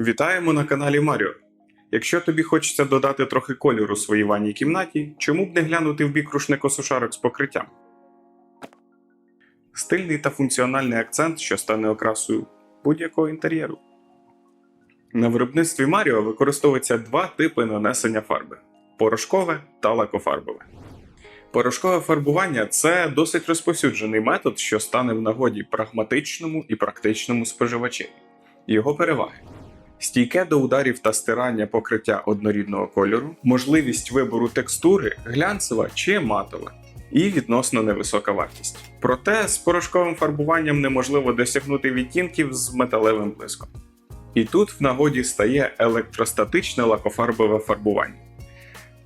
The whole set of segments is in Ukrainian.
Вітаємо на каналі Маріо. Якщо тобі хочеться додати трохи кольору своїй ванній кімнаті, чому б не глянути в бік рушникосушарок з покриттям? Стильний та функціональний акцент, що стане окрасою будь-якого інтер'єру. На виробництві Маріо використовується два типи нанесення фарби: порошкове та лакофарбове. Порошкове фарбування це досить розповсюджений метод, що стане в нагоді прагматичному і практичному споживачеві. Його переваги: стійке до ударів та стирання покриття однорідного кольору, можливість вибору текстури глянцева чи матова, і відносно невисока вартість. Проте з порошковим фарбуванням неможливо досягнути відтінків з металевим блиском. І тут в нагоді стає електростатичне лакофарбове фарбування.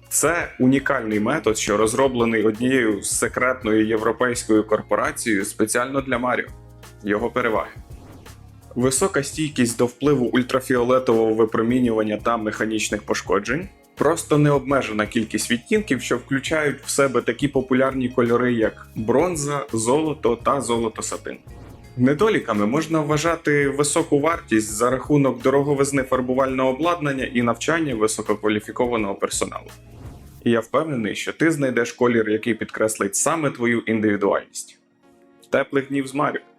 Це унікальний метод, що розроблений однією з секретною європейською корпорацією спеціально для Маріо. Його переваги. Висока стійкість до впливу ультрафіолетового випромінювання та механічних пошкоджень, просто необмежена кількість відтінків, що включають в себе такі популярні кольори, як бронза, золото та золото-сатин. Недоліками можна вважати високу вартість за рахунок дороговизни фарбувального обладнання і навчання висококваліфікованого персоналу. І я впевнений, що ти знайдеш колір, який підкреслить саме твою індивідуальність. Теплих днів з Маріо!